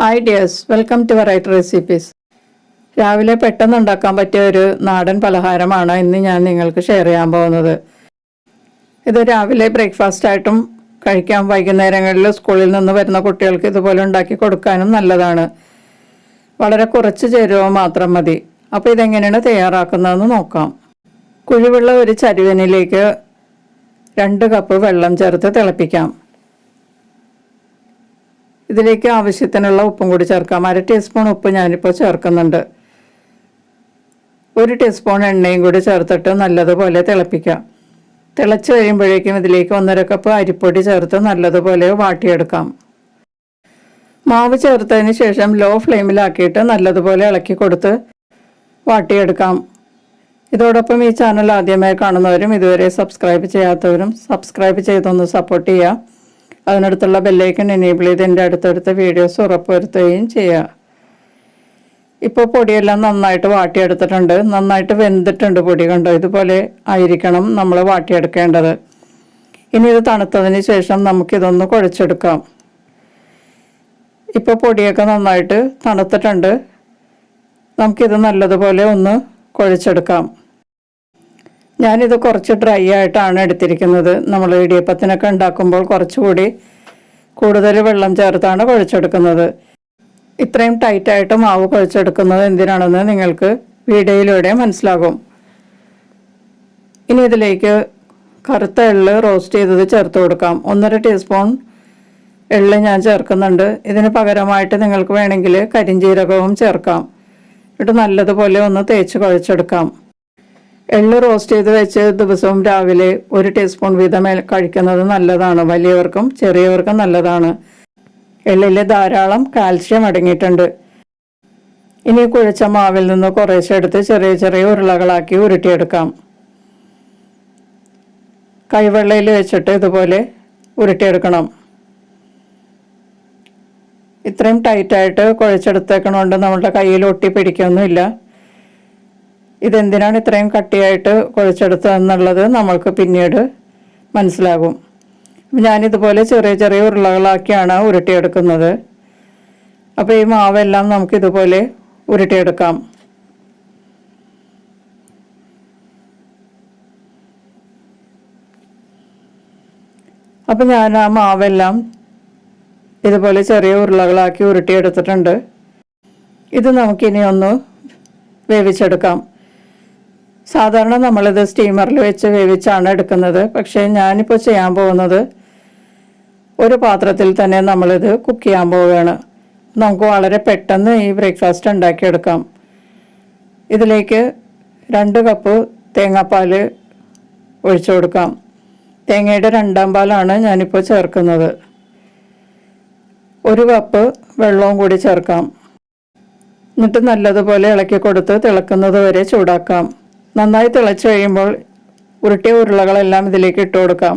Hi dears welcome to variety recipes രാവിലെ പെട്ടെന്ന് ഉണ്ടാക്കാൻ പറ്റിയ ഒരു നാടൻ പലഹാരമാണ് ഇന്ന് ഞാൻ നിങ്ങൾക്ക് ഷെയർ ചെയ്യാൻ പോകുന്നത്. ഇത് രാവിലെ ബ്രേക്ക്ഫാസ്റ്റ് ആയിട്ടും കഴിക്കാൻ വൈകുന്നേരങ്ങളിൽ സ്കൂളിൽ നിന്ന് വരുന്ന കുട്ടികൾക്ക് ഇതുപോലെ ഉണ്ടാക്കി കൊടുക്കാനും നല്ലതാണ്. വളരെ കുറച്ച് ചേരുവ മാത്രം മതി. അപ്പോൾ ഇതെങ്ങനെയാണ് തയ്യാറാക്കുന്നതെന്ന് നോക്കാം. കുഴിവുള്ള ഒരു ചരുവനിലേക്ക് രണ്ട് കപ്പ് വെള്ളം ചേർത്ത് തിളപ്പിക്കാം. ഇതിലേക്ക് ആവശ്യത്തിനുള്ള ഉപ്പും കൂടി ചേർക്കാം. അര ടീസ്പൂൺ ഉപ്പ് ഞാനിപ്പോൾ ചേർക്കുന്നുണ്ട്. ഒരു ടീസ്പൂൺ എണ്ണയും കൂടി ചേർത്തിട്ട് നല്ലതുപോലെ തിളപ്പിക്കാം. തിളച്ച് കഴിയുമ്പോഴേക്കും ഇതിലേക്ക് ഒന്നര കപ്പ് അരിപ്പൊടി ചേർത്ത് നല്ലതുപോലെ വാട്ടിയെടുക്കാം. മാവ് ചേർത്തതിന് ശേഷം ലോ ഫ്ലെയിമിലാക്കിയിട്ട് നല്ലതുപോലെ ഇളക്കി കൊടുത്ത് വാട്ടിയെടുക്കാം. ഇതോടൊപ്പം ഈ ചാനൽ ആദ്യമായി കാണുന്നവരും ഇതുവരെ സബ്സ്ക്രൈബ് ചെയ്യാത്തവരും സബ്സ്ക്രൈബ് ചെയ്തൊന്ന് സപ്പോർട്ട് ചെയ്യുക അതിനടുത്തുള്ള ബെല്ലൈക്കൺ എനേബിൾ ചെയ്ത് എന്റെ അടുത്തടുത്ത വീഡിയോസ് ഉറപ്പുവരുത്തുകയും ചെയ്യുക ഇപ്പോൾ പൊടിയെല്ലാം നന്നായിട്ട് വാട്ടിയെടുത്തിട്ടുണ്ട്. നന്നായിട്ട് വെന്തിട്ടുണ്ട് പൊടി കണ്ടോ? ഇതുപോലെ ആയിരിക്കണം നമ്മൾ വാട്ടിയെടുക്കേണ്ടത്. ഇനി ഇത് തണുത്തതിന് ശേഷം നമുക്കിതൊന്ന് കുഴച്ചെടുക്കാം. ഇപ്പോൾ പൊടിയൊക്കെ നന്നായിട്ട് തണുത്തിട്ടുണ്ട്. നമുക്കിത് നല്ലതുപോലെ ഒന്ന് കുഴച്ചെടുക്കാം. ഞാനിത് കുറച്ച് ഡ്രൈ ആയിട്ടാണ് എടുത്തിരിക്കുന്നത്. നമ്മൾ ഇടിയപ്പത്തിനൊക്കെ ഉണ്ടാക്കുമ്പോൾ കുറച്ചുകൂടി കൂടുതൽ വെള്ളം ചേർത്താണ് കുഴച്ചെടുക്കുന്നത്. ഇത്രയും ടൈറ്റായിട്ട് മാവ് കുഴച്ചെടുക്കുന്നത് എന്തിനാണെന്ന് നിങ്ങൾക്ക് വീഡിയോയിലൂടെ മനസ്സിലാകും. ഇനി ഇതിലേക്ക് കറുത്ത എള്ള് റോസ്റ്റ് ചെയ്തത് ചേർത്ത് കൊടുക്കാം. ഒന്നര ടീസ്പൂൺ എള്ള് ഞാൻ ചേർക്കുന്നുണ്ട്. ഇതിന് പകരമായിട്ട് നിങ്ങൾക്ക് വേണമെങ്കിൽ കരിഞ്ജീരകവും ചേർക്കാം. എന്നിട്ട് നല്ലതുപോലെ ഒന്ന് തേച്ച് കുഴച്ചെടുക്കാം. എള്ള് റോസ്റ്റ് ചെയ്ത് വെച്ച് ദിവസവും രാവിലെ ഒരു ടീസ്പൂൺ വീതം കഴിക്കുന്നത് നല്ലതാണ്. വലിയവർക്കും ചെറിയവർക്കും നല്ലതാണ്. എള്ളിൽ ധാരാളം കാൽഷ്യം അടങ്ങിയിട്ടുണ്ട്. ഇനി കുഴച്ച മാവിൽ നിന്ന് കുറേശ്ശെ എടുത്ത് ചെറിയ ചെറിയ ഉരുളകളാക്കി ഉരുട്ടിയെടുക്കാം. കൈവെള്ളയിൽ വെച്ചിട്ട് ഇതുപോലെ ഉരുട്ടിയെടുക്കണം. ഇത്രയും ടൈറ്റായിട്ട് കുഴച്ചെടുത്തേക്കണോണ്ട് നമ്മളുടെ കയ്യിൽ ഒട്ടി പിടിക്കൊന്നുമില്ല. ഇതെന്തിനാണ് ഇത്രയും കട്ടിയായിട്ട് കുഴച്ചെടുത്തതെന്നുള്ളത് നമ്മൾക്ക് പിന്നീട് മനസ്സിലാകും. ഞാനിതുപോലെ ചെറിയ ചെറിയ ഉരുളകളാക്കിയാണ് ഉരുട്ടിയെടുക്കുന്നത്. അപ്പോൾ ഈ മാവെല്ലാം നമുക്കിതുപോലെ ഉരുട്ടിയെടുക്കാം. അപ്പം ഞാൻ ആ മാവെല്ലാം ഇതുപോലെ ചെറിയ ഉരുളകളാക്കി ഉരുട്ടിയെടുത്തിട്ടുണ്ട്. ഇത് നമുക്കിനി ഒന്ന് വേവിച്ചെടുക്കാം. സാധാരണ നമ്മളിത് സ്റ്റീമറിൽ വെച്ച് വേവിച്ചാണ് എടുക്കുന്നത്. പക്ഷേ ഞാനിപ്പോൾ ചെയ്യാൻ പോകുന്നത് ഒരു പാത്രത്തിൽ തന്നെ നമ്മളിത് കുക്ക് ചെയ്യാൻ പോവുകയാണ്. നമുക്ക് വളരെ പെട്ടെന്ന് ഈ ബ്രേക്ക്ഫാസ്റ്റ് ഉണ്ടാക്കിയെടുക്കാം. ഇതിലേക്ക് രണ്ട് കപ്പ് തേങ്ങാപ്പാൽ ഒഴിച്ചു കൊടുക്കാം. തേങ്ങയുടെ രണ്ടാം പാലാണ് ഞാനിപ്പോൾ ചേർക്കുന്നത്. ഒരു കപ്പ് വെള്ളവും കൂടി ചേർക്കാം. എന്നിട്ട് നല്ലതുപോലെ ഇളക്കി കൊടുത്ത് തിളക്കുന്നത് വരെ ചൂടാക്കാം. നന്നായി തിളച്ച് കഴിയുമ്പോൾ ഉരുട്ടിയ ഉരുളകളെല്ലാം ഇതിലേക്ക് ഇട്ട് കൊടുക്കാം.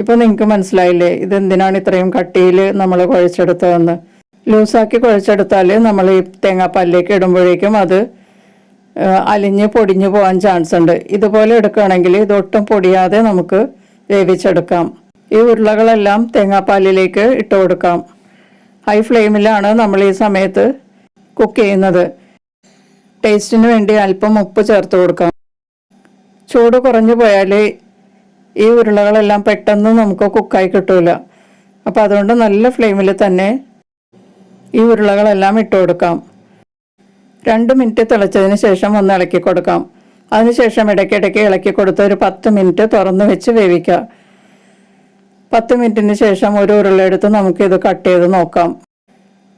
ഇപ്പോൾ നിങ്ങൾക്ക് മനസ്സിലായില്ലേ ഇതെന്തിനാണ് ഇത്രയും കട്ടിയിൽ നമ്മൾ കുഴച്ചെടുത്തതെന്ന്? ലൂസാക്കി കുഴച്ചെടുത്താൽ നമ്മൾ ഈ തേങ്ങാപ്പാലിലേക്ക് ഇടുമ്പോഴേക്കും അത് അലിഞ്ഞ് പൊടിഞ്ഞു പോകാൻ ചാൻസ് ഉണ്ട്. ഇതുപോലെ എടുക്കുകയാണെങ്കിൽ ഇതൊട്ടും പൊടിയാതെ നമുക്ക് വേവിച്ചെടുക്കാം. ഈ ഉരുളകളെല്ലാം തേങ്ങാപ്പാലിലേക്ക് ഇട്ട് കൊടുക്കാം. ഹൈ ഫ്ലെയിമിലാണ് നമ്മൾ ഈ സമയത്ത് കുക്ക് ചെയ്യുന്നത്. ടേസ്റ്റിന് വേണ്ടി അല്പം ഉപ്പ് ചേർത്ത് കൊടുക്കാം ചൂട് കുറഞ്ഞു പോയാൽ ഈ ഉരുളകളെല്ലാം പെട്ടെന്ന് നമുക്ക് കുക്കായി കിട്ടൂല. അപ്പോൾ അതുകൊണ്ട് നല്ല ഫ്ലെയിമിൽ തന്നെ ഈ ഉരുളകളെല്ലാം ഇട്ട് കൊടുക്കാം. രണ്ട് മിനിറ്റ് തിളച്ചതിന് ശേഷം ഒന്ന് ഇളക്കി കൊടുക്കാം. അതിനുശേഷം ഇടയ്ക്കിടയ്ക്ക് ഇളക്കി കൊടുത്ത് ഒരു പത്ത് മിനിറ്റ് തുറന്ന് വെച്ച് വേവിക്കുക. പത്ത് മിനിറ്റിന് ശേഷം ഒരു ഉരുളയെടുത്ത് നമുക്കിത് കട്ട് ചെയ്ത് നോക്കാം.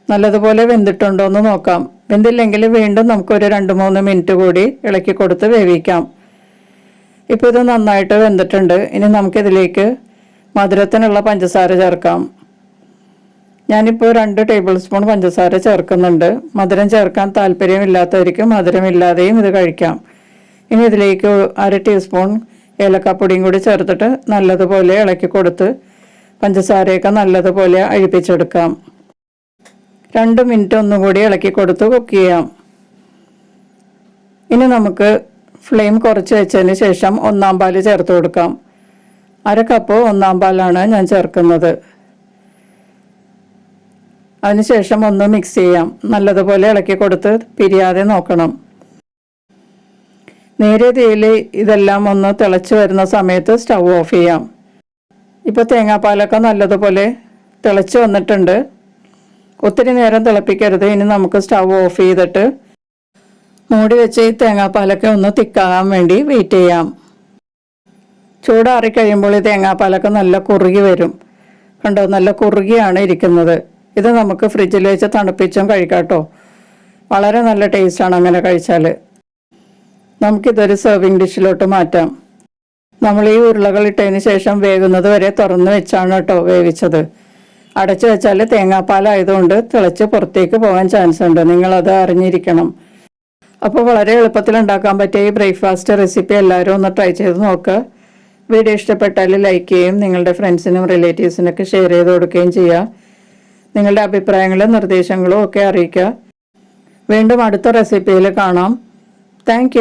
നല്ലതുപോലെ വെന്തിട്ടുണ്ടോ എന്ന് നോക്കാം. വെന്തില്ലെങ്കിൽ വീണ്ടും നമുക്കൊരു രണ്ട് മൂന്ന് മിനിറ്റ് കൂടി ഇളക്കി കൊടുത്ത് വേവിക്കാം. ഇപ്പോൾ ഇത് നന്നായിട്ട് വെന്തിട്ടുണ്ട്. ഇനി നമുക്കിതിലേക്ക് മധുരത്തിനുള്ള പഞ്ചസാര ചേർക്കാം. ഞാനിപ്പോൾ രണ്ട് ടേബിൾ സ്പൂൺ പഞ്ചസാര ചേർക്കുന്നുണ്ട്. മധുരം ചേർക്കാൻ താല്പര്യമില്ലാത്തവർക്ക് മധുരമില്ലാതെയും ഇത് കഴിക്കാം. ഇനി ഇതിലേക്ക് അര ടീസ്പൂൺ ഏലക്കാപ്പൊടിയും കൂടി ചേർത്തിട്ട് നല്ലതുപോലെ ഇളക്കി കൊടുത്ത് പഞ്ചസാരയൊക്കെ നല്ലതുപോലെ അഴിപ്പിച്ചെടുക്കാം. രണ്ട് മിനിറ്റ് ഒന്നുകൂടി ഇളക്കി കൊടുത്ത് കുക്ക് ചെയ്യാം. ഇനി നമുക്ക് ഫ്ലെയിം കുറച്ച് വെച്ചതിന് ശേഷം ഒന്നാം പാൽ ചേർത്ത് കൊടുക്കാം. അര കപ്പ് ഒന്നാം പാലാണ് ഞാൻ ചേർക്കുന്നത്. അതിനുശേഷം ഒന്ന് മിക്സ് ചെയ്യാം. നല്ലതുപോലെ ഇളക്കി കൊടുത്ത് പിരിയാതെ നോക്കണം. നേരെ തീയിൽ ഇതെല്ലാം ഒന്ന് തിളച്ച് വരുന്ന സമയത്ത് സ്റ്റൗ ഓഫ് ചെയ്യാം. ഇപ്പോൾ തേങ്ങാപ്പാലൊക്കെ നല്ലതുപോലെ തിളച്ച് വന്നിട്ടുണ്ട്. ഒത്തിരി നേരം തിളപ്പിക്കരുത്. ഇനി നമുക്ക് സ്റ്റവ് ഓഫ് ചെയ്തിട്ട് മൂടി വെച്ച് ഈ തേങ്ങാപ്പാലൊക്കെ ഒന്ന് തിക്കാകാൻ വേണ്ടി വെയിറ്റ് ചെയ്യാം. ചൂടാറി കഴിയുമ്പോൾ ഈ തേങ്ങാപ്പാലൊക്കെ നല്ല കുറുകി വരും. കണ്ടോ? നല്ല കുറുകിയാണ് ഇരിക്കുന്നത്. ഇത് നമുക്ക് ഫ്രിഡ്ജിൽ വെച്ച് തണുപ്പിച്ചും കഴിക്കാട്ടോ വളരെ നല്ല ടേസ്റ്റാണ് അങ്ങനെ കഴിച്ചാൽ നമുക്കിതൊരു സെർവിങ് ഡിഷിലോട്ട് മാറ്റാം. നമ്മൾ ഈ ഉരുളകൾ ഇട്ടതിന് ശേഷം വേകുന്നത് വരെ തുറന്ന് വെച്ചാണ് കേട്ടോ വേവിച്ചത്. അടച്ചു വെച്ചാൽ തേങ്ങാപ്പാലായതുകൊണ്ട് തിളച്ച് പുറത്തേക്ക് പോകാൻ ചാൻസ് ഉണ്ട് നിങ്ങളത് അറിഞ്ഞിരിക്കണം. അപ്പോൾ വളരെ എളുപ്പത്തിൽ ഉണ്ടാക്കാൻ പറ്റിയ ഈ ബ്രേക്ക്ഫാസ്റ്റ് റെസിപ്പി എല്ലാവരും ഒന്ന് ട്രൈ ചെയ്ത് നോക്കുക വീഡിയോ ഇഷ്ടപ്പെട്ടാൽ ലൈക്ക് ചെയ്യും നിങ്ങളുടെ ഫ്രണ്ട്സിനും റിലേറ്റീവ്സിനൊക്കെ ഷെയർ ചെയ്ത് കൊടുക്കുകയും ചെയ്യുക. നിങ്ങളുടെ അഭിപ്രായങ്ങളും നിർദ്ദേശങ്ങളും ഒക്കെ അറിയിക്കുക. വീണ്ടും അടുത്ത റെസിപ്പിയിൽ കാണാം. താങ്ക്